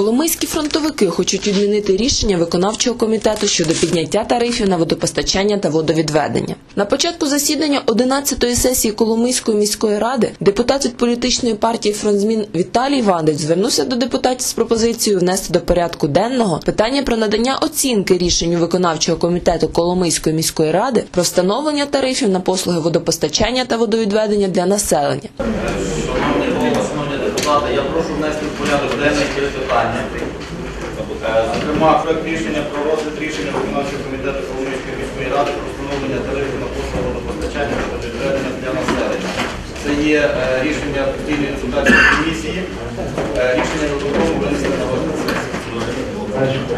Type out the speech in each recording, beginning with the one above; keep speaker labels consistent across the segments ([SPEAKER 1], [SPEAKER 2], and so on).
[SPEAKER 1] Коломийські фронтовики хочуть відмінити рішення виконавчого комітету щодо підняття тарифів на водопостачання та водовідведення. На початку засідання 11-ї сесії Коломийської міської ради депутат від політичної партії «Фронт змін» Віталій Вандич звернувся до депутатів з пропозицією внести до порядку денного питання про надання оцінки рішенню виконавчого комітету Коломийської міської ради про встановлення тарифів на послуги водопостачання та водовідведення для населення.
[SPEAKER 2] Депутати, я прошу внести в порядок денний ці питання. Зокрема, проект рішення про розгляд рішення виконавчого комітету Коломийської міської ради про встановлення тарифів на послуги водопостачання та водовідведення для населення. Це є е, рішення постійної депутатської комісії. Е, Рішення виконкому винесено на розгляд сесії.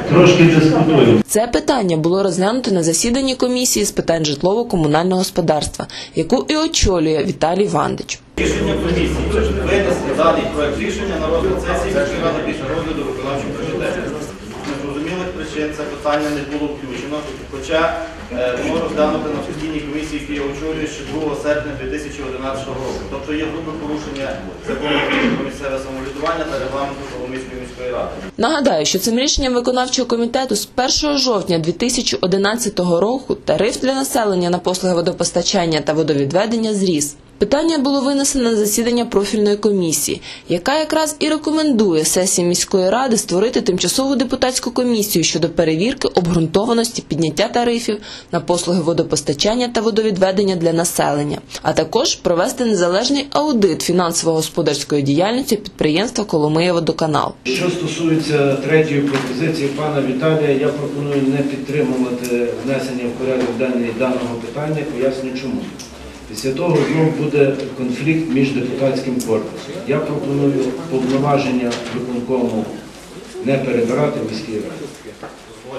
[SPEAKER 3] Трошки дискутуємо.
[SPEAKER 1] Це питання було розглянуто на засіданні комісії з питань житлово-комунального господарства, яку і очолює Віталій Вандич.
[SPEAKER 2] Рішення комісії винести даний проект рішення на розгляд сесії міської ради після розгляду виконавчого комітету. З незрозумілих причин це питання не було включено, хоча е, воно розглянуто на постійній комісії, яку я очолюю ще 2 серпня 2011 року. Тобто є грубе порушення закону про місцеве самоврядування та регламенту Коломийської міської ради.
[SPEAKER 1] Нагадаю, що цим рішенням виконавчого комітету з 1 жовтня 2011 року тариф для населення на послуги водопостачання та водовідведення зріс. Питання було винесено на засідання профільної комісії, яка якраз і рекомендує сесії міської ради створити тимчасову депутатську комісію щодо перевірки обґрунтованості підняття тарифів на послуги водопостачання та водовідведення для населення, а також провести незалежний аудит фінансово-господарської діяльності підприємства Коломиєводоканал.
[SPEAKER 3] Що стосується третьої пропозиції пана Віталія, я пропоную не підтримувати внесення в порядок денний даного питання. Поясню чому. Після того знов буде конфлікт між депутатським корпусом. Я пропоную повноваження виконкому не перебирати в міській раді.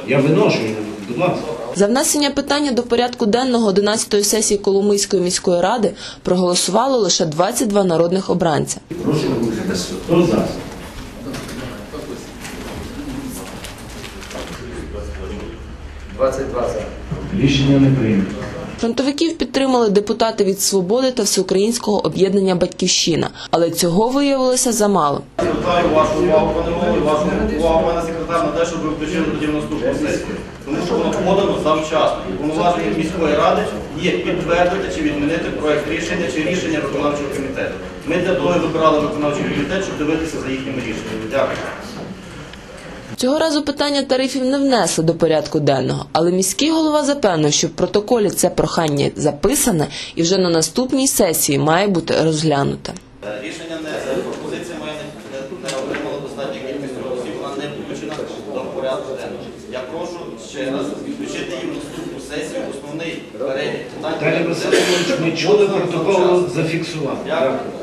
[SPEAKER 3] Я виношую, будь ласка.
[SPEAKER 1] За внесення питання до порядку денного 11-ї сесії Коломийської міської ради проголосувало лише 22 народних обранця.
[SPEAKER 3] Прошу Хто за? Рішення не прийнято.
[SPEAKER 1] Фронтовиків підтримали депутати від свободи та всеукраїнського об'єднання Батьківщина, але цього виявилося замало.
[SPEAKER 2] Звертаю вашу увагу, пане голові, вашу увагу, пане секретар, на те, щоб ви включили тоді в наступну сесію. Тому що воно подано завчасно. Повноваження міської ради є підтвердити чи відмінити проект рішення чи рішення виконавчого комітету. Ми для того і вибирали виконавчий комітет, щоб дивитися за їхніми рішеннями. Дякую.
[SPEAKER 1] Цього разу питання тарифів не внесли до порядку денного, але міський голова запевнив, що в протоколі це прохання записане і вже на наступній сесії має бути розглянуте.
[SPEAKER 2] Рішення не е, пропозиція моя не, отримала достатньо кількості голосів, вона не включена до порядку денного. Я прошу ще раз включити її в наступну сесію, основний перелік питань.
[SPEAKER 3] Васильович, ми чули протокол зафіксував. Дякую.